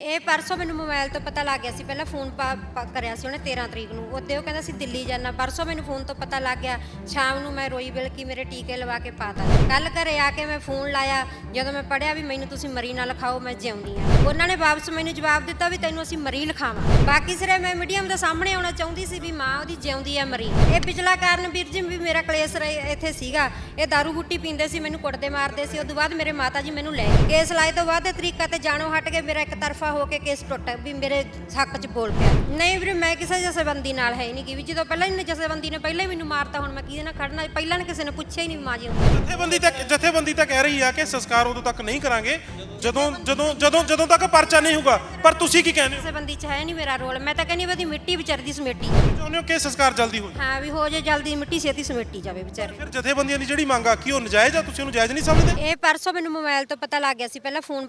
ਇਹ ਪਰਸੋਂ ਮੈਨੂੰ ਮੋਬਾਈਲ ਤੋਂ ਪਤਾ ਲੱਗ ਗਿਆ ਸੀ, ਪਹਿਲਾਂ ਫੋਨ ਪਾ- ਪਾ- ਕਰਿਆ ਸੀ ਉਹਨੇ 13 ਤਰੀਕ ਨੂੰ। ਉਹਦੇ ਉਹ ਕਹਿੰਦਾ ਸੀ, ਦਿੱਲੀ ਜਾਣਾ ਪਰਸੋਂ ਮੈਨੂੰ ਫੋਨ ਤੋਂ ਪਤਾ ਲੱਗ ਗਿਆ, ਸ਼ਾਮ ਨੂੰ ਮੈਂ ਰੋਈ ਬਿਲ ਕੀ ਮੇਰੇ ਟੀਕੇ ਲਵਾ ਕੇ ਪਾਤਾ ਕੱਲ ਘਰੇ ਆ ਕੇ ਮੈਂ ਫੋਨ ਲਾਇਆ, ਜਦੋਂ ਮੈਂ ਪੜਿਆ ਵੀ ਮੈਨੂੰ ਤੁਸੀਂ ਮਰੀ ਨਾ ਲਿਖਾਓ, ਮੈਂ ਜਿਉਂਦੀ ਆ। ਉਹਨਾਂ ਨੇ ਵਾਪਸ ਮੈਨੂੰ ਜਵਾਬ ਦਿੱਤਾ ਵੀ ਤੈਨੂੰ ਅਸੀਂ ਮਰੀ ਲਿਖਾਵਾਂ। ਬਾਕੀ ਸਿਰੇ ਮੈਂ ਮੀਡੀਅਮ ਦੇ ਸਾਹਮਣੇ ਆਉਣਾ ਚਾਹੁੰਦੀ ਸੀ ਵੀ ਮਾਂ ਉਹਦੀ ਜਿਉਂਦੀ ਆ, ਮਰੀ। ਇਹ ਪਿਛਲਾ ਕਾਰਨ ਵੀਰ ਜੀ ਵੀ ਮੇਰਾ ਕਲੇਸ਼ ਰਹੇ- ਇੱਥੇ ਸੀਗਾ। ਇਹ दारू ਬੁੱਟੀ ਪੀਂਦੇ ਸੀ, ਮੈਨੂੰ ਕੁੱਟਦੇ ਮਾਰਦੇ ਸੀ। ਉਦੋਂ ਬਾਅਦ ਮੇਰੇ ਮਾਤਾ ਜੀ ਮੈਨੂੰ ਲੈ ਗਏ। ਕੇਸ ਲਾਏ ਤੋਂ ਬਾਅਦ ਤਰੀਕਾ ਤੇ ਜਾਣੋ ਹਟ ਕੇ ਮੇਰਾ ਇੱਕ ਤਰਫਾ ਹੋ ਕੇ ਕੇਸ ਟੁੱਟ ਵੀ ਮੇਰੇ ਹੱਕ 'ਚ ਬੋਲ ਪਿਆ। ਨਹੀਂ ਵੀਰੇ ਮੈਂ ਕਿਸੇ ਜਥੇਬੰਦੀ ਨਾਲ ਹੈ ਨਹੀਂ ਕਿ ਵੀ ਜਦੋਂ ਪਹਿਲਾਂ ਹੀ ਜਥੇਬੰਦੀ ਨੇ ਪਹਿਲਾਂ ਹੀ ਮੈਨੂੰ ਮਾਰਤਾ ਹੁਣ ਮੈਂ ਕਿਹਦੇ ਨਾਲ ਖੜਨਾ? ਪਹਿਲਾਂ ਨੇ ਕਿਸੇ ਨੇ ਪੁੱਛਿਆ ਹੀ ਨਹੀਂ ਮਾਂ ਜੀ ਜਥੇਬੰਦੀ ਤਾਂ ਜਥੇਬੰਦੀ ਤਾਂ ਕਹਿ ਰਹੀ ਆ ਕਿ ਸੰਸਕਾਰ ਉਦੋਂ ਤੱਕ ਨਹੀਂ ਕਰਾਂਗੇ ਜਦੋਂ ਜਦੋਂ ਜਦੋਂ ਜਦੋਂ ਤੱਕ ਪਰਚਾ ਨਹੀਂ ਹੋਊਗਾ। ਪਰ ਤੁਸੀਂ ਕੀ ਕਹਿੰਦੇ ਹੋ? ਜਥੇਬੰਦੀ 'ਚ ਹੈ ਨਹੀਂ ਮੇਰਾ ਰੋਲ। ਮੈਂ ਤਾਂ ਕਹਿੰਦੀ ਉਹਦੀ ਮਿੱਟੀ ਵਿਚਰਦੀ ਸਮੇਟੀ। ਚਾਹੁੰਦੇ ਹੋ ਕਿ ਸੰਸਕਾਰ ਜਲਦੀ ਹੋ ਜਾਵੇ ਹਾਂ ਵੀ ਹੋ ਜੇ ਜਲਦੀ ਮਿੱਟੀ ਛੇਤੀ ਸਮੇਟੀ ਜਾਵੇ ਵਿਚਾਰੇ। ਫਿਰ ਜਥੇਬੰਦੀਆਂ ਦੀ ਜਿਹੜੀ ਮੰਗ ਆ ਕੀ ਉਹ ਨਜਾਇਜ਼ ਆ? ਤੁਸੀਂ ਉਹਨੂੰ ਜਾਇਜ਼ ਨਹੀਂ ਸਮਝਦੇ? ਇਹ ਪਰਸੋਂ ਮੈਨੂੰ ਮੋਬਾਈਲ ਤੋਂ ਪਤਾ ਲੱਗ ਗਿਆ ਸੀ। ਪਹਿਲਾਂ ਫੋਨ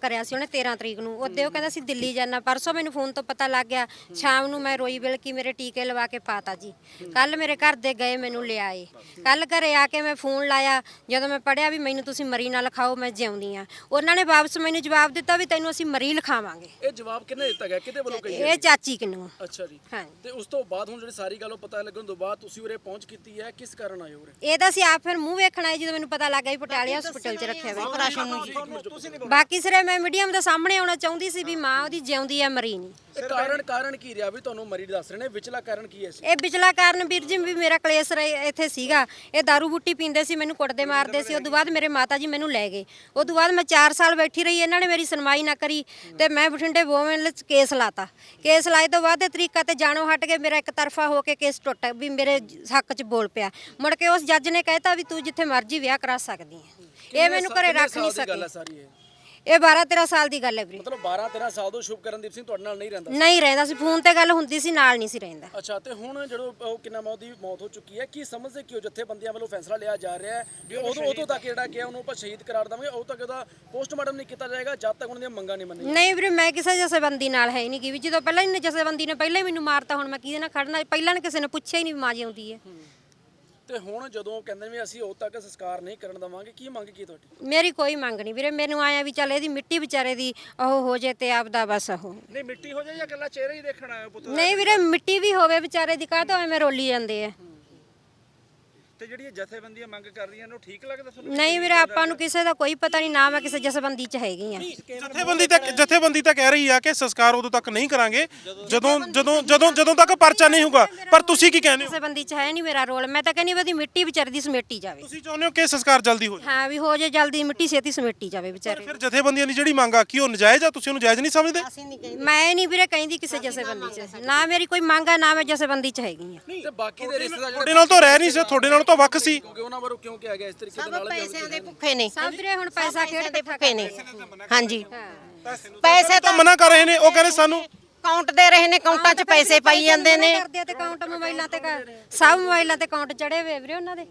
ਕਰਿਆ ਸੀ ਉਹਨੇ 13 ਤਰੀਕ ਨੂੰ। ਉਹਦੇ ਉਹ ਕਹਿੰਦਾ ਸੀ ਦਿੱਲੀ ਜਾਣਾ ਪਰਸੋਂ ਮੈਨੂੰ ਫੋਨ ਤੋਂ ਪਤਾ ਲੱਗ ਗਿਆ ਸ਼ਾਮ ਨੂੰ ਮੈਂ ਰੋਈ ਬਿਲ ਕੀ ਮੇਰੇ ਟੀਕੇ ਲਵਾ ਕੇ ਪਾਤਾ ਜੀ। ਕੱਲ ਮੇਰੇ ਘਰ ਦੇ ਗਏ ਮੈਨੂੰ ਲਿਆਏ। ਕੱਲ ਘਰੇ ਆ ਕੇ ਮੈਂ ਫੋਨ ਲਾਇਆ ਜਦੋਂ ਮੈਂ ਪੜਿਆ ਵੀ ਮੈਨੂੰ ਤੁਸੀਂ ਮਰੀ ਨਾ ਲਿਖਾਓ ਮੈਂ ਜਿਉਂਦੀ ਆ ਉਹਨਾਂ ਨੇ ਵਾਪਸ ਮੈਨੂੰ ਜਵਾਬ ਦਿੱਤਾ ਵੀ ਤੈਨੂੰ ਅਸੀਂ ਮਰੀ ਲਿਖਾਵਾਂਗੇ। ਇਹ ਜਵਾਬ ਕਿਹਨੇ ਦਿੱਤਾ ਗਿਆ? ਕਿਹਦੇ ਵੱਲੋਂ ਕਹੀ ਇਹ ਚਾਚੀ ਕਿਨੂੰ? ਅੱਛਾ ਜੀ। ਹਾਂ। ਤੇ ਉਸ ਤੋਂ ਬਾਅਦ ਹੁਣ ਜਿਹੜੀ ਸਾਰੀ ਗੱਲ ਉਹ ਪਤਾ ਲੱਗਣ ਤੋਂ ਬਾਅਦ ਤੁਸੀਂ ਉਰੇ ਪਹੁੰਚ ਕੀਤੀ ਹੈ ਕਿਸ ਕਾਰਨ ਆਏ ਉਰੇ? ਇਹ ਤਾਂ ਸੀ ਆਪ ਫਿਰ ਮੂੰਹ ਵੇਖਣ ਆਏ ਜਦੋਂ ਮੈਨੂੰ ਪਤਾ ਲੱਗ ਗਿਆ ਵੀ ਪਟਿਆਲੇ ਹਸਪੀਟਲ 'ਚ ਰੱਖਿਆ ਹੋਇਆ। ਬਾਕੀ ਸਿਰੇ ਮੈਂ ਮੀਡੀਅਮ ਦੇ ਸਾਹਮਣੇ ਆਉਣਾ ਚਾਹੁੰਦੀ ਸੀ ਵੀ ਮਾਂ ਉਹਦੀ ਜਿਉਂਦੀ ਆ ਮਰੀ ਨਹੀਂ। ਇਹ ਕਾਰਨ ਕਾਰਨ ਕੀ ਰਿਹਾ ਵੀ ਤੁਹਾਨੂੰ ਮਰੀ ਦੱਸ ਰਹੇ ਨੇ? ਵਿਚਲਾ ਕਾਰਨ ਕੀ ਹੈ ਇਸ? ਇਹ ਪਿਛਲਾ ਕਾਰਨ ਵੀਰ ਜੀ ਵੀ ਮੇਰਾ ਕਲੇਸ਼ ਰਹੇ- ਇੱਥੇ ਸੀਗਾ। ਇਹ दारू ਬੁੱਟੀ ਪੀਂਦੇ ਸੀ ਮੈਨੂੰ ਕੁੱਟਦੇ ਮਾਰਦੇ ਸੀ। ਉਦੋਂ ਬਾਅਦ ਮੇਰੇ ਮਾਤਾ ਜੀ ਮੈਨੂੰ ਲੈ ਗਏ। ਉਦੋਂ ਬਾਅਦ ਮੈਂ 4 ਸਾਲ ਬੈਠੀ ਰਹੀ ਇਹਨਾਂ ਨੇ ਮੇਰੀ ਸੁਣਵਾਈ ਨਾ ਕਰੀ ਤੇ ਮੈਂ ਬਠਿੰਡੇ ਵੋਮਨ ਚ ਕੇਸ ਲਾਤਾ। ਕੇਸ ਲਾਏ ਤੋਂ ਬਾਅਦ ਇਹ ਤਰੀਕਾ ਤੇ ਜਾਣੋ ਹਟ ਕੇ ਮੇਰਾ ਇੱਕ ਤਰਫਾ ਹੋ ਕੇ ਕੇਸ ਟੁੱਟ ਵੀ ਮੇਰੇ ਹੱਕ 'ਚ ਬੋਲ ਪਿਆ। ਮੁੜ ਕੇ ਉਸ ਜੱਜ ਨੇ ਕਹਿਤਾ ਵੀ ਤੂੰ ਜਿੱਥੇ ਮਰਜ਼ੀ ਵਿਆਹ ਕਰਾ ਸਕਦੀ ਹੈ। ਇਹ ਮੈਨੂੰ ਘਰੇ ਰੱਖ ਨਹੀਂ ਸਾਲ ਦੀ ਗੱਲ ਹੈ ਸਕੀ ਸਾਰੀ ਇਹ? ਇਹ 12 13 ਸਾਲ ਦੀ ਗੱਲ ਹੈ ਵੀਰੇ। ਮਤਲਬ 12 13 ਸਾਲ ਤੋਂ ਸ਼ੁਭਕਰਨਦੀਪ ਸਿੰਘ ਤੁਹਾਡੇ ਨਾਲ ਨਹੀਂ ਰਹਿੰਦਾ? ਨਹੀਂ ਰਹਿੰਦਾ ਸੀ ਫੋਨ ਤੇ ਗੱਲ ਹੁੰਦੀ ਸੀ ਨਾਲ ਨਹੀਂ ਸੀ ਰਹਿੰਦਾ। ਅੱਛਾ ਤੇ ਹੁਣ ਜਦੋਂ ਉਹ ਕਿੰਨਾ ਮੌਤ ਦੀ ਮੌਤ ਹੋ ਚੁੱਕੀ ਹੈ ਕੀ ਸਮਝਦੇ ਕਿਉਂ ਜਥੇਬੰਦੀਆਂ ਵੱਲੋਂ ਫੈਸਲਾ ਲਿਆ ਜਾ ਰਿਹਾ ਹੈ? ਵੀ ਉਦੋਂ ਉਦੋਂ ਤੱਕ ਜਿਹੜਾ ਕਿ ਉਹਨੂੰ ਆਪਾਂ ਸ਼ਹੀਦ ਕਰਾਰ ਦੇਵਾਂਗੇ ਉਦੋਂ ਤੱਕ ਉਹਦਾ ਪੋਸਟਮਾਰਟਮ ਨਹੀਂ ਕੀਤਾ ਜਾਏਗਾ ਜਦ ਤੱਕ ਉਹਨਾਂ ਦੀਆਂ ਮੰਗਾਂ ਨਹੀਂ ਮੰਨੀਆਂ ਨਹੀਂ ਵੀਰੇ ਮੈਂ ਕਿਸੇ ਜਥੇਬੰਦੀ ਨਾਲ ਹੈ ਹੀ ਨਹੀਂ ਕਿ ਵੀ ਜਦੋਂ ਪਹਿਲਾਂ ਹੀ ਜਥੇਬੰਦੀ ਨੇ ਪਹਿਲਾਂ ਹੀ ਮੈਨੂੰ ਮਾਰਤਾ ਹੁਣ ਮੈਂ ਕਿਹਦੇ ਨਾਲ ਖੜਨਾ? ਪਹਿਲਾਂ ਨੇ ਕਿਸੇ ਨੇ ਪੁੱਛਿਆ ਹੀ ਨਹੀਂ ਵੀ ਮਾਂ ਜਿਉਂਦੀ ਹੈ। ਤੇ ਹੁਣ ਜਦੋਂ ਕਹਿੰਦੇ ਵੀ ਅਸੀਂ ਉਦੋਂ ਤੱਕ ਸੰਸਕਾਰ ਨਹੀਂ ਕਰਨ ਦੇਵਾਂਗੇ ਕੀ ਮੰਗ ਕੀ ਤੁਹਾਡੀ? ਮੇਰੀ ਕੋਈ ਮੰਗ ਨਹੀਂ ਵੀਰੇ ਮੈਨੂੰ ਆਇਆ ਵੀ ਚੱਲ ਇਹਦੀ ਮਿੱਟੀ ਵਿਚਾਰੇ ਦੀ ਉਹ ਹੋ ਜੇ ਤੇ ਆਪਦਾ ਬਸ ਉਹ। ਨਹੀਂ ਮਿੱਟੀ ਹੋ ਜਾਏ ਜਾਂ ਇਕੱਲਾ ਚਿਹਰਾ ਹੀ ਦੇਖਣਾ ਹੈ ਪੁੱਤ। ਨਹੀਂ ਵੀਰੇ ਮਿੱਟੀ ਵੀ ਹੋਵੇ ਵਿਚਾਰੇ ਦੀ ਕਾਹ ਤੋਂ ਐਵੇਂ ਰੋਲੀ ਜਾਂਦੇ ਆ? ਤੇ ਜਿਹੜੀਆਂ ਜਥੇਬੰਦੀਆਂ ਮੰਗ ਕਰ ਰਹੀਆਂ ਨੇ ਉਹ ਠੀਕ ਲੱਗਦਾ ਤੁਹਾਨੂੰ? ਨਹੀਂ ਵੀਰੇ ਆਪਾਂ ਨੂੰ ਕਿਸੇ ਦਾ ਕੋਈ ਪਤਾ ਨਹੀਂ ਨਾ ਮੈਂ ਕਿਸੇ ਜਥੇਬੰਦੀ ਚ ਹੈਗੀ ਆ ਜਥੇਬੰਦੀ ਤਾਂ ਜਥੇਬੰਦੀ ਤਾਂ ਕਹਿ ਰਹੀ ਆ ਕਿ ਸੰਸਕਾਰ ਉਦੋਂ ਤੱਕ ਨਹੀਂ ਕਰਾਂਗੇ ਜਦੋਂ ਜਦੋਂ ਜਦੋਂ ਜਦੋਂ ਤੱਕ ਪਰਚਾ ਨਹੀਂ ਹੋਊਗਾ। ਪਰ ਤੁਸੀਂ ਕੀ ਕਹਿੰਦੇ ਹੋ? ਜਥੇਬੰਦੀ ਚ ਹੈ ਨਹੀਂ ਮੇਰਾ ਰੋਲ। ਮੈਂ ਤਾਂ ਕਹਿੰਦੀ ਵੀ ਉਹਦੀ ਮਿੱਟੀ ਵਿਚਾਰੇ ਦੀ ਸਮੇਟੀ ਜਾਵੇ। ਤੁਸੀਂ ਚਾਹੁੰਦੇ ਹੋ ਕਿ ਸੰਸਕਾਰ ਜਲਦੀ ਹੋ ਜਾਵੇ? ਹਾਂ ਵੀ ਹੋ ਜੇ ਜਲਦੀ ਮਿੱਟੀ ਛੇਤੀ ਸਮੇਟੀ ਜਾਵੇ ਵਿਚਾਰੇ ਫਿਰ ਜਥੇਬੰਦੀਆਂ ਦੀ ਜਿਹੜੀ ਮੰਗ ਆ ਕੀ ਉਹ ਨਜਾਇਜ਼ ਆ? ਤੁਸੀਂ ਉਹਨੂੰ ਜਾਇਜ਼ ਨਹੀਂ ਸਮਝਦੇ? ਮੈਂ ਨਹੀਂ ਵੀਰੇ ਕਹਿੰਦੀ ਕਿਸੇ ਜਥੇਬੰਦੀ ਚ। ਨਾ ਮੇਰੀ ਕੋਈ ਮੰਗ ਆ ਨਾ ਮੈਂ ਜਥੇਬੰਦੀ ਚ ਹੈਗੀ ਆ ਤੇ ਬਾਕੀ ਦੇ ਰਿਸ਼ਤੇਦਾਰ ਤੁਹਾਡੇ ਨਾਲ ਤਾਂ ਰਹਿ ਨਹੀਂ ਸੀ ਤੁਹਾਡੇ ਨਾਲ ਤਾਂ ਵੱਖ ਸੀ। ਕਿਉਂਕਿ ਉਹਨਾਂ ਵੱਲੋਂ ਕਿਉਂ ਕਿਹਾ ਗਿਆ? ਇਸ ਤਰੀਕੇ ਦੇ ਨਾਲ ਪੈਸਿਆਂ ਦੇ ਭੁੱਖੇ ਨੇ। ਸਭ ਵੀਰੇ ਹੁਣ ਪੈਸਾ ਖੇਡ ਦੇ ਭੁੱਖੇ ਨੇ। ਹਾਂਜੀ। ਪੈਸੇ ਤਾਂ ਮਨਾ ਕਰ ਰਹੇ ਨੇ। ਉਹ ਕਹਿੰਦੇ ਸਾਨੂੰ ਕਾਊਂਟ ਦੇ ਰਹੇ ਨੇ ਕਾਊਂਟਾਂ 'ਚ ਪੈਸੇ ਪਾਈ ਜਾਂਦੇ ਨੇ। ਕਰਦੇ ਤੇ ਅਕਾਊਂਟ ਮੋਬਾਈਲਾਂ ਤੇ ਕਰ- ਸਭ ਮੋਬਾਈਲਾਂ ਤੇ ਅਕਾਊਂਟ ਚੜੇ ਹੋਏ ਵੀਰੇ ਉਹਨਾਂ ਦੇ।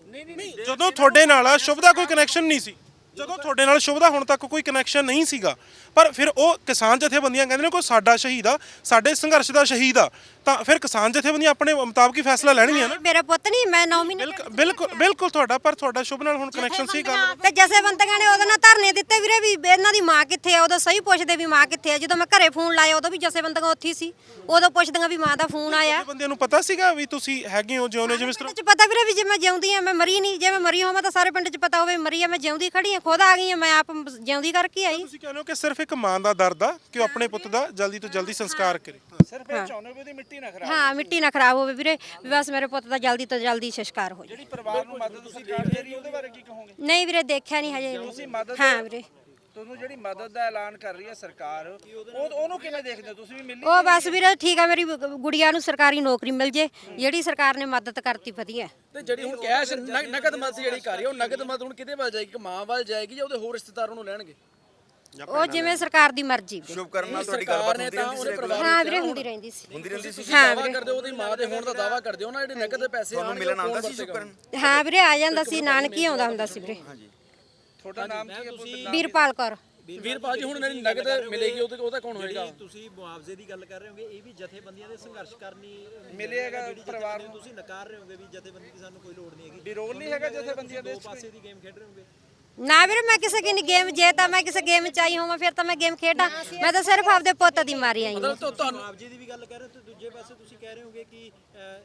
ਜਦੋਂ ਤੁਹਾਡੇ ਨਾਲ ਸ਼ੁਭ ਦਾ ਕੋਈ ਕਨੈਕਸ਼ਨ ਨਹੀਂ ਸੀ। ਜਦੋਂ ਤੁਹਾਡੇ ਨਾਲ ਸ਼ੁਭ ਦਾ ਹੁਣ ਤੱਕ ਕੋਈ ਕਨੈਕਸ਼ਨ ਨਹੀਂ ਸੀਗਾ। ਪਰ ਫਿਰ ਉਹ ਕਿਸਾਨ ਜਥੇਬੰਦੀਆਂ ਕਹਿੰਦੇ ਨੇ ਕੋਈ ਸਾਡਾ ਸ਼ਹੀਦ ਆ ਸਾਡੇ ਸੰਘਰਸ਼ ਦਾ ਸ਼ਹੀਦ ਆ। ਤਾਂ ਫਿਰ ਕਿਸਾਨ ਜਥੇਬੰਦੀਆਂ ਆਪਣੇ ਮੁਤਾਬਕ ਹੀ ਫੈਸਲਾ ਲੈਣਗੀਆਂ ਨਾ। ਮੇਰਾ ਪੁੱਤ ਨਹੀਂ ਮੈਂ ਨੌਮੀਨੀ ਬਿਲਕੁਲ ਬਿਲਕੁਲ ਬਿਲਕੁਲ ਤੁਹਾਡਾ ਪਰ ਤੁਹਾਡਾ ਸ਼ੁਭ ਨਾਲ ਹੁਣ ਕਨੈਕਸ਼ਨ ਸੀ ਗੱਲ। ਤੇ ਜਥੇਬੰਦੀਆਂ ਨੇ ਉਹਦੇ ਨਾਲ ਧਰਨੇ ਦਿੱਤੇ ਵੀਰੇ ਵੀ ਇਹਨਾਂ ਦੀ ਮਾਂ ਕਿੱਥੇ ਆ ਉਦੋਂ ਸਹੀ ਪੁੱਛਦੇ ਵੀ ਮਾਂ ਕਿੱਥੇ ਆ। ਜਦੋਂ ਮੈਂ ਘਰੇ ਫੋਨ ਲਾਇਆ ਉਦੋਂ ਵੀ ਜਥੇਬੰਦੀਆਂ ਉੱਥੇ ਹੀ ਸੀ। ਉਦੋਂ ਪੁੱਛਦੀਆਂ ਵੀ ਮਾਂ ਦਾ ਫੋਨ ਆਇਆ। ਬੰਦਿਆਂ ਨੂੰ ਪਤਾ ਸੀਗਾ ਵੀ ਤੁਸੀਂ ਹੈਗੇ ਹੋ ਜਿਉਨੇ ਜਿਵੇਂ ਇਸ ਤਰ੍ਹਾਂ ਪਿੰਡ 'ਚ ਪਤਾ ਵੀਰੇ ਵੀ ਜੇ ਮੈਂ ਜਿਉਂਦੀ ਆ ਮੈਂ ਮਰੀ ਨਹੀਂ। ਜੇ ਮੈਂ ਮਰੀ ਹੋਵਾਂ ਤਾਂ ਸਾਰੇ ਪਿੰਡ 'ਚ ਪਤਾ ਹੋਵੇ ਮਰੀ ਆ ਮੈਂ ਜਿਉਂਦੀ ਖੜੀ ਆ ਖੁਦ ਆ ਗਈ ਆ ਮੈਂ ਆਪ ਜਿਉਂਦੀ ਕਰਕੇ ਆਈ। ਤੁਸੀਂ ਕਹਿੰਦੇ ਹੋ ਕਿ ਸਿਰਫ ਇੱਕ ਮਾਂ ਦਾ ਦਰਦ ਆ ਕਿ ਉਹ ਆਪਣੇ ਪੁੱਤ ਦਾ ਜਲਦੀ ਤੋਂ ਜਲਦੀ ਸੰਸਕਾਰ ਕਰੇ। ਸਿਰਫ ਇਹ ਚਾਹੁੰਦੇ ਹੋ ਵੀ ਉਹਦੀ ਮਿੱਟੀ ਨਾ ਖਰਾਬ ਹਾਂ ਮਿੱਟੀ ਨਾ ਖਰਾਬ ਹੋਵੇ ਵੀਰੇ। ਵੀ ਬਸ ਮੇਰੇ ਪੁੱਤ ਦਾ ਜਲਦੀ ਤੋਂ ਜਲਦੀ ਸੰਸਕਾਰ ਹੋ ਜਾਵੇ ਜਿਹੜੀ ਪਰਿਵਾਰ ਨੂੰ ਮਦਦ ਤੁਸੀਂ ਕਰਦੇ ਰਹੀ ਉਹਦੇ ਬਾਰੇ ਕੀ ਕਹੋਗੇ? ਨਹੀਂ ਵੀਰੇ ਦੇਖਿਆ ਨਹੀਂ ਹਜੇ। ਤੁਸੀਂ ਮਦਦ ਹਾਂ ਵੀਰੇ। ਤੁਹਾਨੂੰ ਜਿਹੜੀ ਮਦਦ ਦਾ ਐਲਾਨ ਕਰ ਰਹੀ ਹੈ ਸਰਕਾਰ ਉਹ ਉਹਨੂੰ ਕਿਵੇਂ ਦੇਖਦੇ ਹੋ? ਤੁਸੀਂ ਵੀ ਮਿਲੀ ਉਹ ਬਸ ਵੀਰੇ ਠੀਕ ਆ ਮੇਰੀ ਗੁੜੀਆ ਨੂੰ ਸਰਕਾਰੀ ਨੌਕਰੀ ਮਿਲ ਜੇ। ਜਿਹੜੀ ਸਰਕਾਰ ਨੇ ਮਦਦ ਕਰਤੀ ਵਧੀਆ। ਤੇ ਜਿਹੜੀ ਹੁਣ ਕੈਸ਼ ਨਗਦ ਮਦਦ ਜਿਹੜੀ ਕਰ ਰਹੀ ਹੈ ਉਹ ਨਗਦ ਮਦਦ ਹੁਣ ਕਿਹਦੇ ਵੱਲ ਜਾਏਗੀ? ਕਿ ਮਾਂ ਵੱਲ ਜਾਏਗੀ ਜਾਂ ਉਹਦੇ ਹੋਰ ਰਿਸ਼ਤੇਦਾਰ ਉਹਨੂੰ ਲੈਣਗੇ? ਉਹ ਜਿਵੇਂ ਸਰਕਾਰ ਦੀ ਮਰਜ਼ੀ ਵੀਰੇ। ਸ਼ੁਭ ਕਰਨ ਤੁਹਾਡੀ ਗੱਲਬਾਤ ਨੇ ਹੁੰਦੀ ਰਹਿੰਦੀ ਸੀ ਹਾਂ ਵੀਰੇ ਹੁੰਦੀ ਰਹਿੰਦੀ ਸੀ। ਹੁੰਦੀ ਰਹਿੰਦੀ ਸੀ ਹਾਂ ਦਾਵਾ ਵੀਰੇ। ਕਰਦੇ ਹੋ ਉਹਦੀ ਮਾਂ ਦੇ ਹੋਣ ਦਾ ਦਾਵਾ ਕਰਦੇ ਹੋ ਨਾ ਜਿਹੜੇ ਨਗਦ ਦੇ ਪੈਸੇ ਤੁਹਾਨੂੰ ਆਉਣਗੇ ਮਿਲਣ ਉਹ ਆਉਂਦਾ ਸੀ ਸ਼ੁਭ? ਕਰਨ। ਹਾਂ ਵੀਰੇ ਆ ਜਾਂਦਾ ਸੀ ਨਾਨਕੀ ਆਉਂਦਾ ਹੁੰਦਾ ਸੀ ਵੀਰੇ। ਤੁਹਾਡਾ ਨਾਮ ਕੀ ਹੈ? ਪੁੱਤ ਵੀਰਪਾਲ ਕੌਰ। ਵੀਰਪਾਲ ਜੀ ਹੁਣ ਜਿਹੜੀ ਨਗਦ ਮਿਲੇਗੀ ਉਹਦੇ ਉਹਦਾ ਕੌਣ ਹੋਏਗਾ? ਤੁਸੀਂ ਮੁਆਵਜ਼ੇ ਦੀ ਗੱਲ ਕਰ ਰਹੇ ਹੋਗੇ ਇਹ ਵੀ ਜਥੇਬੰਦੀਆਂ ਦੇ ਸੰਘਰਸ਼ ਕਰਨੀ ਮਿਲੇਗਾ ਜਿਹੜੀ ਪਰਿਵਾਰ ਜਥੇਬੰਦੀ ਤੁਸੀਂ ਨਕਾਰ ਰਹੇ ਹੋਗੇ ਵੀ ਜਥੇਬੰਦੀ ਦੀ ਸਾਨੂੰ ਕੋਈ ਲੋੜ ਨਹੀਂ ਹੈਗੀ। ਵੀ ਰੋਲ ਨਹੀਂ ਹੈਗਾ ਜਥੇਬੰਦੀਆਂ ਦੇ ਦੋ ਪਾਸੇ ਦੀ ਗੇਮ ਖੇਡ ਰਹੇ ਹੋਗੇ। ਨਾ ਵੀਰੇ ਮੈਂ ਕਿਸੇ ਕੀ ਗੇਮ ਜੇ ਤਾਂ ਮੈਂ ਕਿਸੇ ਗੇਮ ਚ ਆਈ ਹੋਵਾਂ ਫਿਰ ਤਾਂ ਮੈਂ ਗੇਮ ਖੇਡਾਂ। ਮੈਂ ਤਾਂ ਸਿਰਫ ਆਪਦੇ ਪੁੱਤ ਦੀ ਮਾਰੀ ਆਈ ਹਾਂ। ਮਤਲਬ ਤੁ- ਤੁਹਾਨੂੰ ਮੁਆਵਜ਼ੇ ਦੀ ਵੀ ਗੱਲ ਕਰ ਰਹੇ ਹੋ ਤੇ ਦੂਜੇ ਪਾਸੇ ਤੁਸੀਂ ਕਹਿ ਰਹੇ ਹੋਗੇ ਕਿ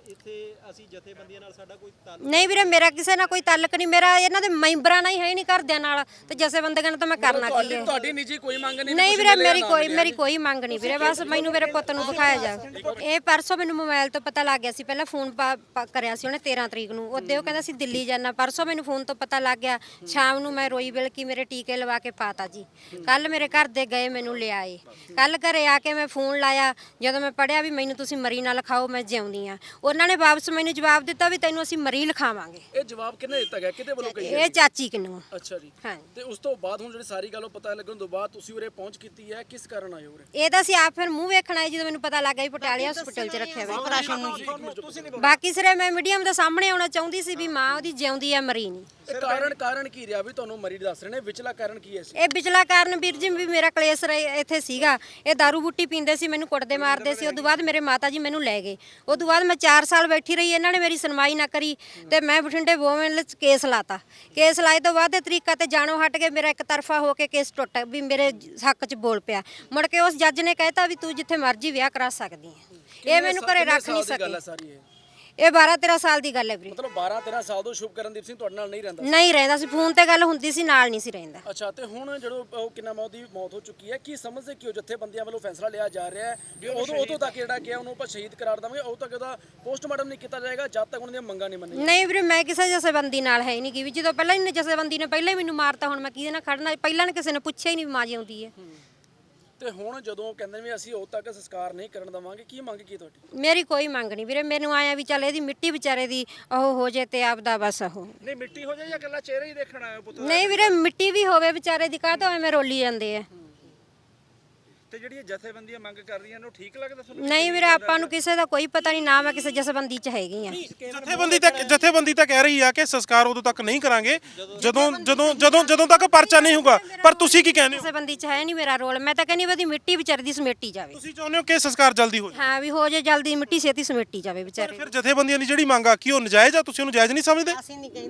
ਇੱਥੇ ਅਸੀਂ ਜਥੇਬੰਦੀਆਂ ਨਾਲ ਸਾਡਾ ਕੋਈ ਤਾਲੁਕ ਨਹੀਂ। ਵੀਰੇ ਮੇਰਾ ਕਿਸੇ ਨਾਲ ਕੋਈ ਤਾਲੁਕ ਨਹੀਂ ਮੇਰਾ ਇਹਨਾਂ ਦੇ ਮੈਂਬਰਾਂ ਨਾਲ ਹੀ ਹੈ ਨਹੀਂ ਘਰਦਿਆਂ ਨਾਲ ਤੇ ਜਸੇ ਬੰਦਿਆਂ ਨਾਲ ਤਾਂ ਮੈਂ ਕਰਨਾ ਕੀ ਹੈ? ਤੁਹਾਡੀ ਨਿੱਜੀ ਕੋਈ ਮੰਗ ਨਹੀਂ ਨਹੀਂ ਵੀਰੇ ਮੇਰੀ ਨਾ ਕੋਈ। ਮੇਰੀ ਕੋਈ ਮੰਗ ਨਹੀਂ ਵੀਰੇ ਬਸ ਮੈਨੂੰ ਮੇਰੇ ਪੁੱਤ ਨੂੰ ਦਿਖਾਇਆ ਜਾ। ਇਹ ਪਰਸੋਂ ਮੈਨੂੰ ਮੋਬਾਈਲ ਤੋਂ ਪਤਾ ਲੱਗ ਗਿਆ ਸੀ ਪਹਿਲਾਂ ਫੋਨ ਪਾ- ਪਾ- ਕਰਿਆ ਸੀ ਉਹਨੇ 13 ਤਰੀਕ ਨੂੰ ਉਹਦੇ ਉਹ ਕਹਿੰਦਾ ਸੀ ਦਿੱਲੀ ਜਾਣਾ ਪਰਸੋਂ ਮੈਨੂੰ ਫੋਨ ਤੋਂ ਪਤਾ ਲੱਗ ਗਿਆ ਸ਼ਾਮ ਨੂੰ ਮੈਂ ਰੋਈ ਬਿਲ ਕੀ ਮੇਰੇ ਟੀਕੇ ਲਵਾ ਕੇ ਪਾਤਾ ਜੀ। ਕੱਲ ਮੇਰੇ ਘਰ ਦੇ ਗਏ ਮੈਨੂੰ ਲਿਆਏ। ਕੱਲ ਘਰੇ ਆ ਕੇ ਮੈਂ ਫੋਨ ਲਾਇਆ ਜਦੋਂ ਮੈਂ ਪੜਿਆ ਵੀ ਮੈਨੂੰ ਤੁਸੀਂ ਮਰੀ ਨਾ ਲਿਖਾਓ ਮੈਂ ਜਿਉਂਦੀ ਆ ਉਹਨਾਂ ਨੇ ਵਾਪਸ ਮੈਨੂੰ ਜਵਾਬ ਦਿੱਤਾ ਵੀ ਤੈਨੂੰ ਅਸੀਂ ਮਰੀ ਲਿਖਾਵਾਂਗੇ। ਇਹ ਜਵਾਬ ਕਿਹਨੇ ਦਿੱਤਾ ਗਿਆ? ਕਿਹਦੇ ਵੱਲੋਂ ਕਹੀ ਇਹ ਚਾਚੀ ਕਿਨੂੰ? ਅੱਛਾ ਜੀ। ਹਾਂ। ਤੇ ਉਸ ਤੋਂ ਬਾਅਦ ਹੁਣ ਜਿਹੜੀ ਸਾਰੀ ਗੱਲ ਉਹ ਪਤਾ ਲੱਗਣ ਤੋਂ ਬਾਅਦ ਤੁਸੀਂ ਉਰੇ ਪਹੁੰਚ ਕੀਤੀ ਹੈ ਕਿਸ ਕਾਰਨ ਆਏ ਹੋ ਉਰੇ? ਇਹ ਤਾਂ ਅਸੀਂ ਆਪ ਫਿਰ ਮੂੰਹ ਵੇਖਣ ਆਏ ਜਦੋਂ ਮੈਨੂੰ ਪਤਾ ਲੱਗਾ ਵੀ ਪਟਿਆਲੇ ਹਸਪੀਟਲ 'ਚ ਰੱਖਿਆ ਹੋਇਆ। ਆਪਰੇਸ਼ਨ ਨੂੰ ਜੀ ਬਾਕੀ ਸਿਰੇ ਮੈਂ ਮੀਡੀਅਮ ਦੇ ਸਾਹਮਣੇ ਆਉਣਾ ਚਾਹੁੰਦੀ ਸੀ ਵੀ ਮਾਂ ਉਹਦੀ ਜਿਉਂਦੀ ਹੈ ਮਰੀ ਨਹੀਂ। ਕਾਰਨ ਕਾਰਨ ਕੀ ਰਿਹਾ ਵੀ ਤੁਹਾਨੂੰ ਮਰੀ ਦੱਸ ਰਹੇ ਨੇ ਵਿਚਲਾ ਕਾਰਨ ਕੀ ਹੈ ਸੀ ਇਹ ਵਿਚਲਾ ਕਾਰਨ ਵੀਰ ਜੀ ਵੀ ਮੇਰਾ ਕਲੇਸ਼ ਰਹੇ- ਇੱਥੇ ਸੀਗਾ। ਇਹ दारू ਬੁੱਟੀ ਪੀਂਦੇ ਸੀ ਮੈਨੂੰ ਕੁੱਟਦੇ ਮਾਰਦੇ ਸੀ। ਉਸ ਤੋਂ ਬਾਅਦ ਮੇਰੇ ਮਾਤਾ ਜੀ ਮੈਨੂੰ ਲੈ ਗਏ। ਉਸ ਤੋਂ ਬਾਅਦ ਮੈਂ 4 ਸਾਲ ਬੈਠੀ ਰਹੀ ਇਹਨਾਂ ਨੇ ਮੇਰੀ ਸੁਣਵਾਈ ਨਾ ਕਰੀ ਤੇ ਮੈਂ ਬਠਿੰਡੇ ਵੋਮਨ ਚ ਕੇਸ ਲਾਤਾ। ਕੇਸ ਲਾਏ ਤੋਂ ਬਾਅਦ ਇਹ ਤਰੀਕਾ ਤੇ ਜਾਣੋ ਹਟ ਕੇ ਮੇਰਾ ਇੱਕ ਤਰਫਾ ਹੋ ਕੇ ਕੇਸ ਟੁੱਟ ਵੀ ਮੇਰੇ ਹੱਕ 'ਚ ਬੋਲ ਪਿਆ। ਮੁੜ ਕੇ ਉਸ ਜੱਜ ਨੇ ਕਹਿਤਾ ਵੀ ਤੂੰ ਜਿੱਥੇ ਮਰਜ਼ੀ ਵਿਆਹ ਕਰਾ ਸਕਦੀ ਹੈ। ਇਹ ਮੈਨੂੰ ਘਰੇ ਕਿੰਨੇ ਰੱਖ ਸਾਲ ਨਹੀਂ ਦੀ ਗੱਲ ਹੈ ਸਕੀ ਸਾਰੀ ਇਹ? ਇਹ 12 13 ਸਾਲ ਦੀ ਗੱਲ ਹੈ ਵੀਰੇ। ਮਤਲਬ 12 13 ਸਾਲ ਤੋਂ ਸ਼ੁਭਕਰਨਦੀਪ ਸਿੰਘ ਤੁਹਾਡੇ ਨਾਲ ਨਹੀਂ ਰਹਿੰਦਾ? ਨਹੀਂ ਰਹਿੰਦਾ ਸੀ ਫੋਨ ਤੇ ਗੱਲ ਹੁੰਦੀ ਸੀ ਨਾਲ ਨਹੀਂ ਸੀ ਰਹਿੰਦਾ। ਅੱਛਾ ਤੇ ਹੁਣ ਜਦੋਂ ਉਹ ਕਿੰਨਾ ਮੌਤ ਦੀ ਮੌਤ ਹੋ ਚੁੱਕੀ ਹੈ ਕੀ ਸਮਝਦੇ ਕਿਉਂ ਜਥੇਬੰਦੀਆਂ ਵੱਲੋਂ ਫੈਸਲਾ ਲਿਆ ਜਾ ਰਿਹਾ ਹੈ? ਵੀ ਉਦੋਂ ਉਦੋਂ ਤੱਕ ਜਿਹੜਾ ਕਿ ਉਹਨੂੰ ਆਪਾਂ ਸ਼ਹੀਦ ਕਰਾਰ ਦੇਵਾਂਗੇ ਉਦੋਂ ਤੱਕ ਉਹਦਾ ਪੋਸਟਮਾਰਟਮ ਨਹੀਂ ਕੀਤਾ ਜਾਏਗਾ ਜਦ ਤੱਕ ਉਹਨਾਂ ਦੀਆਂ ਮੰਗਾਂ ਨਹੀਂ ਮੰਨੀਆਂ। ਨਹੀਂ ਵੀਰੇ ਮੈਂ ਕਿਸੇ ਜਥੇਬੰਦੀ ਨਾਲ ਹੈ ਹੀ ਨਹੀਂ ਕਿ ਵੀ ਜਦੋਂ ਪਹਿਲਾਂ ਹੀ ਜਥੇਬੰਦੀ ਨੇ ਪਹਿਲਾਂ ਹੀ ਮੈਨੂੰ ਮਾਰਤਾ ਹੁਣ ਮੈਂ ਕਿਹਦੇ ਨਾਲ ਖੜਨਾ? ਪਹਿਲਾਂ ਨੇ ਕਿਸੇ ਨੇ ਪੁੱਛਿਆ ਹੀ ਨਹੀਂ ਵੀ ਮਾਂ ਜਿਉਂਦੀ ਹੈ। ਤੇ ਹੁਣ ਜਦੋਂ ਕਹਿੰਦੇ ਵੀ ਅਸੀਂ ਉਦੋਂ ਤੱਕ ਸੰਸਕਾਰ ਨਹੀਂ ਕਰਨ ਦੇਵਾਂਗੇ ਕੀ ਮੰਗ ਕੀ ਤੁਹਾਡੀ? ਮੇਰੀ ਕੋਈ ਮੰਗ ਨਹੀਂ ਵੀਰੇ ਮੈਨੂੰ ਆਇਆ ਵੀ ਚੱਲ ਇਹਦੀ ਮਿੱਟੀ ਵਿਚਾਰੇ ਦੀ ਉਹ ਹੋ ਜੇ ਤੇ ਆਪਦਾ ਬਸ ਉਹ। ਨਹੀਂ ਮਿੱਟੀ ਹੋ ਜਾਏ ਜਾਂ ਇਕੱਲਾ ਚਿਹਰਾ ਹੀ ਦੇਖਣਾ ਹੈ ਪੁੱਤ। ਨਹੀਂ ਵੀਰੇ ਮਿੱਟੀ ਵੀ ਹੋਵੇ ਵਿਚਾਰੇ ਦੀ ਕਾਹ ਤੋਂ ਐਵੇਂ ਰੋਲੀ ਜਾਂਦੇ ਆ? ਤੇ ਜਿਹੜੀ ਇਹ ਜਥੇਬੰਦੀਆਂ ਮੰਗ ਕਰ ਰਹੀਆਂ ਨੇ ਉਹ ਠੀਕ ਲੱਗਦਾ ਤੁਹਾਨੂੰ? ਨਹੀਂ ਵੀਰੇ ਆਪਾਂ ਨੂੰ ਕਿਸੇ ਦਾ ਕੋਈ ਪਤਾ ਨਹੀਂ ਨਾ ਮੈਂ ਕਿਸੇ ਜਥੇਬੰਦੀ 'ਚ ਹੈਗੀ ਆ ਜਥੇਬੰਦੀ ਤੱਕ ਜਥੇਬੰਦੀ ਤਾਂ ਕਹਿ ਰਹੀ ਆ ਕਿ ਸੰਸਕਾਰ ਉਦੋਂ ਤੱਕ ਨਹੀਂ ਕਰਾਂਗੇ ਜਦੋਂ ਜਦੋਂ ਜਦੋਂ ਜਦੋਂ ਤੱਕ ਪਰਚਾ ਨਹੀਂ ਹੋਊਗਾ। ਪਰ ਤੁਸੀਂ ਕੀ ਕਹਿੰਦੇ ਹੋ? ਜਥੇਬੰਦੀ 'ਚ ਹੈ ਨਹੀਂ ਮੇਰਾ ਰੋਲ। ਮੈਂ ਤਾਂ ਕਹਿੰਦੀ ਵੀ ਉਹਦੀ ਮਿੱਟੀ ਵਿਚਾਰੇ ਦੀ ਸਮੇਟੀ ਜਾਵੇ। ਤੁਸੀਂ ਚਾਹੁੰਦੇ ਹੋ ਕਿ ਸੰਸਕਾਰ ਜਲਦੀ ਹੋ ਜਾਵੇ? ਹਾਂ ਵੀ ਹੋ ਜੇ ਜਲਦੀ ਮਿੱਟੀ ਛੇਤੀ ਸਮੇਟੀ ਜਾਵੇ ਵਿਚਾਰੇ ਫਿਰ ਜਥੇਬੰਦੀਆਂ ਦੀ ਜਿਹੜੀ ਮੰਗ ਆ ਕੀ ਉਹ ਨਜਾਇਜ਼ ਆ? ਤੁਸੀਂ ਉਹਨੂੰ ਜਾਇਜ਼ ਨਹੀਂ ਸਮਝਦੇ?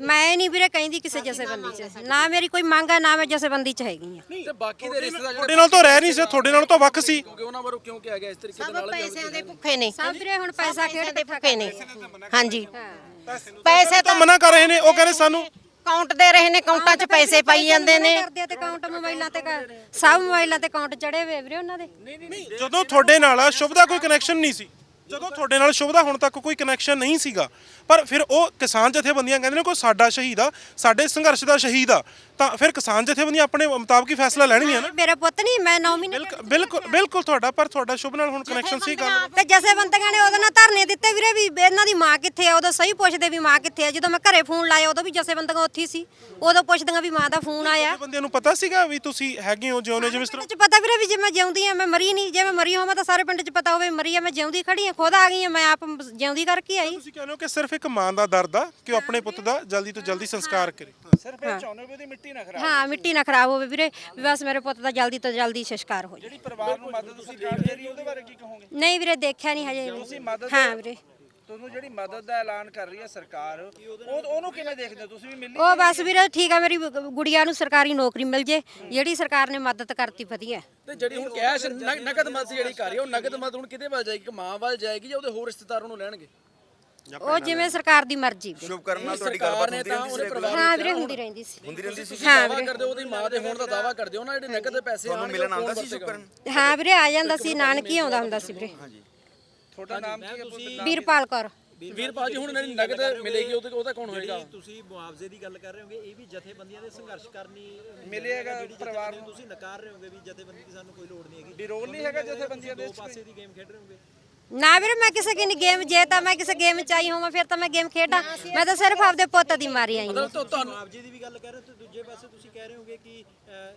ਮੈਂ ਨਹੀਂ ਵੀਰੇ ਕਹਿੰਦੀ ਕਿਸੇ ਜਥੇਬੰਦੀ 'ਚ। ਨਾ ਮੇਰੀ ਕੋਈ ਮੰਗ ਆ ਨਾ ਮੈਂ ਜਥੇਬੰਦੀ 'ਚ ਹੈਗੀ ਆ ਤੇ ਬਾਕੀ ਦੇ ਰਿਸ਼ਤੇਦਾਰ ਤੁਹਾਡੇ ਨਾਲ ਤਾਂ ਰਹਿ ਨਹੀਂ ਸੀ ਤੁਹਾਡੇ ਨਾਲ ਤਾਂ ਵੱਖ ਸੀ। ਕਿਉਂਕਿ ਉਹਨਾਂ ਵੱਲੋਂ ਕਿਉਂ ਕਿਹਾ ਗਿਆ? ਇਸ ਤਰੀਕੇ ਦੇ ਸਭ ਨਾਲ ਪੈਸਿਆਂ ਦੇ ਭੁੱਖੇ ਨੇ। ਸਭ ਵੀਰੇ ਹੁਣ ਪੈਸਾ ਖੇਡ ਦੇ ਭੁੱਖੇ ਨੇ? ਹਾਂਜੀ। ਪੈਸੇ ਤਾਂ ਮਨਾ ਕਰ ਰਹੇ ਨੇ। ਉਹ ਕਹਿੰਦੇ ਸਾਨੂੰ ਕਾਊਂਟ ਦੇ ਰਹੇ ਨੇ ਕਾਊਂਟਾਂ 'ਚ ਪੈਸੇ ਪਾਈ ਜਾਂਦੇ ਨੇ। ਕਰਦੇ ਤੇ ਅਕਾਊਂਟ ਮੋਬਾਈਲਾਂ ਤੇ ਕਰ- ਸਭ ਮੋਬਾਈਲਾਂ ਤੇ ਅਕਾਊਂਟ ਚੜੇ ਹੋਏ ਵੀਰੇ ਉਹਨਾਂ ਦੇ। ਜਦੋਂ ਤੁਹਾਡੇ ਨਾਲ ਸ਼ੁਭ ਦਾ ਕੋਈ ਕਨੈਕਸ਼ਨ ਨਹੀਂ ਸੀ। ਜਦੋਂ ਤੁਹਾਡੇ ਨਾਲ ਸ਼ੁਭ ਦਾ ਹੁਣ ਤੱਕ ਕੋਈ ਕਨੈਕਸ਼ਨ ਨਹੀਂ ਸੀਗਾ ਪਰ ਫਿਰ ਉਹ ਕਿਸਾਨ ਜਥੇਬੰਦੀਆਂ ਕਹਿੰਦੇ ਨੇ ਕੋਈ ਸਾਡਾ ਸ਼ਹੀਦ ਆ ਸਾਡੇ ਸੰਘਰਸ਼ ਦਾ ਸ਼ਹੀਦ ਆ ਤਾਂ ਫਿਰ ਕਿਸਾਨ ਜਥੇਬੰਦੀਆਂ ਆਪਣੇ ਮੁਤਾਬਕ ਹੀ ਫੈਸਲਾ ਲੈਣਗੀਆਂ ਨਾ? ਮੇਰਾ ਪੁੱਤ ਨਹੀਂ ਮੈਂ 9 ਮਹੀਨੇ ਬਿਲਕੁਲ ਬਿਲਕੁਲ ਤੁਹਾਡਾ ਪਰ ਤੁਹਾਡਾ ਸ਼ੁਭ ਨਾਲ ਹੁਣ ਕਨੈਕਸ਼ਨ ਸੀ ਗੱਲ। ਤੇ ਜਸੇ ਬੰਦਿਆਂ ਨੇ ਉਹਦੇ ਨਾਲ ਧਰਨੇ ਦਿੱਤੇ ਵੀਰੇ ਵੀ ਇਹਨਾਂ ਦੀ ਮਾਂ ਕਿੱਥੇ ਆ ਉਦੋਂ ਸਹੀ ਪੁੱਛਦੇ ਵੀ ਮਾਂ ਕਿੱਥੇ ਆ ਜਦੋਂ ਮੈਂ ਘਰੇ ਫੋਨ ਲਾਇਆ ਉਦੋਂ ਵੀ ਜਸੇ ਬੰਦਿਆਂ ਉੱਥੇ ਸੀ ਉਦੋਂ ਪੁੱਛਦੀਆਂ ਵੀ ਮਾਂ ਦਾ ਫੋਨ ਆਇਆ। ਬੰਦਿਆਂ ਨੂੰ ਪਤਾ ਸੀਗਾ ਵੀ ਤੁਸੀਂ ਹੈਗੇ ਹੋ ਜਿਉਨੇ ਜਿਵੇਂ ਇਸ ਤਰ੍ਹਾਂ ਪਤਾ ਵੀਰੇ ਵੀ ਜੇ ਮੈਂ ਜਿਉਂਦੀ ਆ ਮੈਂ ਮਰੀ ਨਹੀਂ ਜੇ ਮੈਂ ਮਰੀ ਹੋਵਾਂ ਤਾਂ ਸਾਰੇ ਪਿੰਡ 'ਚ ਪਤਾ ਹੋਵੇ ਮਰੀ ਆ ਮੈਂ ਜਿਉਂਦੀ ਖੜੀ ਆ ਖੁਦ ਆ ਗਈ ਮੈਂ ਆਪ ਜਿਉਂਦੀ ਕਰਕੇ ਆਈ। ਤੁਸੀਂ ਕਹਿੰਦੇ ਹੋ ਕਿ ਸਿਰਫ ਇੱਕ ਮਾਂ ਦਾ ਦਰਦ ਆ ਕਿ ਉਹ ਆਪਣੇ ਪੁੱਤ ਦਾ ਜਲਦੀ ਤੋਂ ਜਲਦੀ ਸੰਸਕਾਰ ਕਰੇ? ਸਿਰਫ ਇਹ ਚਾਹੁੰਦੇ ਹੋ ਵੀ ਉਹਦੀ ਮਿੱਟੀ ਨਾ ਖਰਾਬ ਹਾਂ ਮਿੱਟੀ ਨਾ ਖਰਾਬ ਹੋਵੇ ਵੀਰੇ ਵੀ ਬਸ ਮੇਰੇ ਪੁੱਤ ਦਾ ਜਲਦੀ ਤੋਂ ਜਲਦੀ ਸੰਸਕਾਰ ਹੋ ਜਾਵੇ ਜਿਹੜੀ ਪਰਿਵਾਰ ਨੂੰ ਮਦਦ ਸਰਕਾਰ ਦੇ ਰਹੀ ਉਹਦੇ ਬਾਰੇ ਕੀ ਕਹੋਗੇ? ਨਹੀਂ ਵੀਰੇ ਦੇਖਿਆ ਨਹੀਂ ਹਜੇ। ਤੁਸੀਂ ਮਦਦ ਹਾਂ ਵੀਰੇ। ਤੁਹਾਨੂੰ ਜਿਹੜੀ ਮਦਦ ਦਾ ਐਲਾਨ ਕਰ ਰਹੀ ਹੈ ਸਰਕਾਰ ਉਹ ਉਹਨੂੰ ਕਿਵੇਂ ਦੇਖਦੇ ਹੋ? ਤੁਸੀਂ ਵੀ ਮਿਲੀ ਉਹ ਬਸ ਵੀਰੇ ਠੀਕ ਆ ਮੇਰੀ ਗੁ- ਗੁੜੀਆ ਨੂੰ ਸਰਕਾਰੀ ਨੌਕਰੀ ਮਿਲ ਜੇ ਜਿਹੜੀ ਸਰਕਾਰ ਨੇ ਮਦਦ ਕਰਤੀ ਵਧੀਆ। ਤੇ ਜਿਹੜੀ ਹੁਣ ਕੈਸ਼ ਨ- ਨਕਦ ਮਦਦ ਜਿਹੜੀ ਕਰ ਰਹੀ ਹੈ ਉਹ ਨਕਦ ਮਦਦ ਹੁਣ ਕਿਹਦੇ ਵੱਲ ਜਾਏਗੀ? ਕਿ ਮਾਂ ਵੱਲ ਜਾਏਗੀ ਜਾਂ ਉਹਦੇ ਹੋਰ ਰਿਸ਼ਤੇਦਾਰ ਉਹਨੂੰ ਲੈਣਗੇ? ਉਹ ਜਿਵੇਂ ਸਰਕਾਰ ਦੀ ਮਰਜ਼ੀ ਵੀਰੇ। ਸ਼ੁਭ ਕਰਨ ਨਾਲ ਤੁਹਾਡੀ ਗੱਲਬਾਤ ਨੇ ਹੁੰਦੀ ਤਾਂ ਰਹਿੰਦੀ ਉਹਦੇ ਸੀ ਪਰਿਵਾਰ ਹਾਂ ਵੀਰੇ ਹੁੰਦੀ ਰਹਿੰਦੀ ਸੀ। ਹੁੰਦੀ ਰਹਿੰਦੀ ਸੀ ਹਾਂ ਦਾਵਾ ਵੀਰੇ। ਕਰਦੇ ਹੋ, ਉਹਦੀ ਮਾਂ ਦੇ ਹੋਣ ਦਾ ਦਾਵਾ ਕਰਦੇ ਹੋ ਨਾ ਜਿਹੜੇ ਨਕਦ ਦੇ ਪੈਸੇ ਤੁਹਾਨੂੰ ਆਉਣਗੇ ਮਿਲਣ ਉਹ ਆਉਂਦਾ ਕੌਣ ਸੀ ਸ਼ੁਭ ਵਰਤੇਗਾ? ਕਰਨ ਹਾਂ ਵੀਰੇ ਆ ਜਾਂਦਾ ਸੀ ਨਾਨਕੀ ਆਉਂਦਾ ਹੁੰਦਾ ਸੀ ਵੀਰੇ। ਤੁਹਾਡਾ ਨਾਮ ਕੀ ਹੈ? ਪੁੱਤ ਵੀਰਪਾਲ ਕੌਰ। ਵੀਰਪਾਲ ਜੀ ਹੁਣ ਜਿਹੜੀ ਨਕਦ ਮਿਲੇਗੀ ਉਹਦੇ ਉਹਦਾ ਕੌਣ ਹੋਏਗਾ? ਜਿਹੜੀ ਤੁਸੀਂ ਮੁਆਵਜ਼ੇ ਦੀ ਗੱਲ ਕਰ ਰਹੇ ਹੋਗੇ ਇਹ ਵੀ ਜਥੇਬੰਦੀਆਂ ਦੇ ਸੰਘਰਸ਼ ਕਰਨੀ ਮਿਲੇਗਾ ਜਿਹੜੀ ਪਰਿਵਾਰ ਜਥੇਬੰਦੀ ਤੁਸੀਂ ਨਕਾਰ ਰਹੇ ਹੋਗੇ ਵੀ ਜਥੇਬੰਦੀ ਦੀ ਸਾਨੂੰ ਕੋਈ ਲੋੜ ਨਹੀਂ ਹੈਗੀ। ਵੀ ਰੋਲ ਨਹੀਂ ਹੈਗਾ ਜਥੇਬੰਦੀਆਂ ਦੇ ਪਾਸੇ ਦੀ ਗੇਮ ਖੇਡ ਰਹੇ ਹੋਗੇ। ਨਾ ਵੀਰੇ ਮੈਂ ਕਿਸੇ ਕੀ ਗੇਮ ਜੇ ਤਾਂ ਮੈਂ ਕਿਸੇ ਗੇਮ ਚ ਆਈ ਹੋਵਾਂ ਫਿਰ ਤਾਂ ਮੈਂ ਗੇਮ ਖੇਡਾਂ। ਮੈਂ ਤਾਂ ਸਿਰਫ ਆਪਦੇ ਪੁੱਤ ਦੀ ਮਾਰੀ ਆਈ ਹਾਂ। ਮਤਲਬ ਤੁ- ਤੁਹਾਨੂੰ ਮੁਆਵਜ਼ੇ ਦੀ ਵੀ ਗੱਲ ਕਰ ਰਹੇ ਹੋ ਤੇ ਦੂਜੇ ਪਾਸੇ ਤੁਸੀਂ ਕਹਿ ਰਹੇ ਹੋਗੇ ਕਿ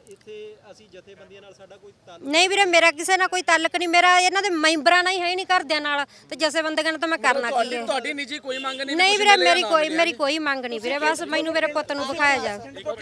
ਇੱਥੇ ਅਸੀਂ ਜਥੇਬੰਦੀਆਂ ਨਾਲ ਸਾਡਾ ਕੋਈ ਤਾਲੁਕ ਨਹੀਂ ਵੀਰੇ ਮੇਰਾ ਕਿਸੇ ਨਾਲ ਕੋਈ ਤਾਲੁਕ ਨਹੀਂ ਮੇਰਾ ਇਹਨਾਂ ਦੇ ਮੈਂਬਰਾਂ ਨਾਲ ਹੀ ਹੈ ਨਹੀਂ ਘਰਦਿਆਂ ਨਾਲ ਤੇ ਜਸੇ ਬੰਦਿਆਂ ਨਾਲ ਤਾਂ ਮੈਂ ਕਰਨਾ ਕੀ ਹੈ? ਤੁਹਾਡੀ ਨਿੱਜੀ ਕੋਈ ਮੰਗ ਨਹੀਂ ਨਹੀਂ ਵੀਰੇ ਮੇਰੀ ਕੋਈ। ਮੇਰੀ ਕੋਈ ਮੰਗ ਨਹੀਂ ਵੀਰੇ ਬਸ ਮੈਨੂੰ ਮੇਰੇ ਪੁੱਤ ਨੂੰ ਦਿਖਾਇਆ ਜਾ।